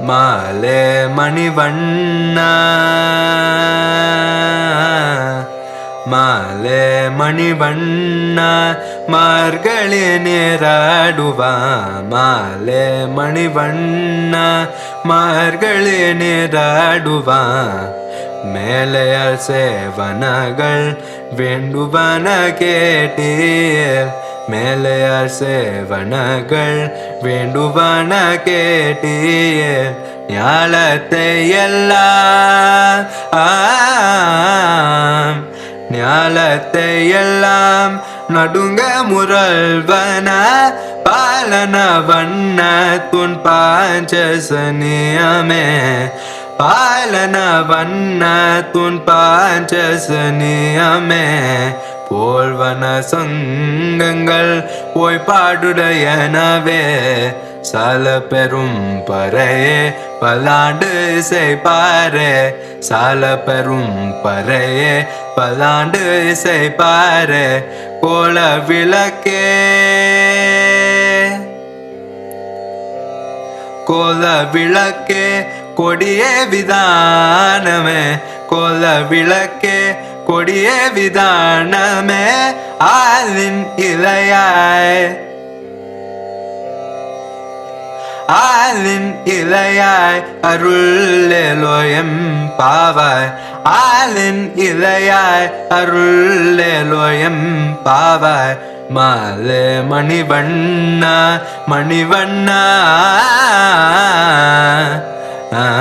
மாலே மணிவண்ணா. மாலே மணிவண்ணா மார்களே நேராடுவா. மாலே மணிவண்ணா மார்களே நேராடுவா. மேலையால் சேவனகள் வேண்டுவன கேட்டீர். மேலையார் சேவனகள் வேண்டுவன கேட்டிய ஞாலத்தை எல்லாம் ஞாலத்தை எல்லாம் நடுங்க முரல்வன பாலன வண்ண துன் பாஞ்சசனியமே பாலன வண்ண துன் பாஞ்சசனியமே. போல்வன சங்கங்கள் போய் பாடுடையனவே. சால பெரும் பறையே பல்லாண்டு செய்பாரே. சால பெரும் பறையே பல்லாண்டு செய்பாரே. கோல விளக்கே. கோல விளக்கே கொடியே விதானமே. கோல விளக்கே கொடிய விதானமே ஆலின் இலையாய். ஆலின் இலையாய் அருளேலோயம் பாவாய். ஆலின் இலையாய் அருளேலோயம் பாவாய். மாலே மணிவண்ணா மணிவண்ணா. ஆ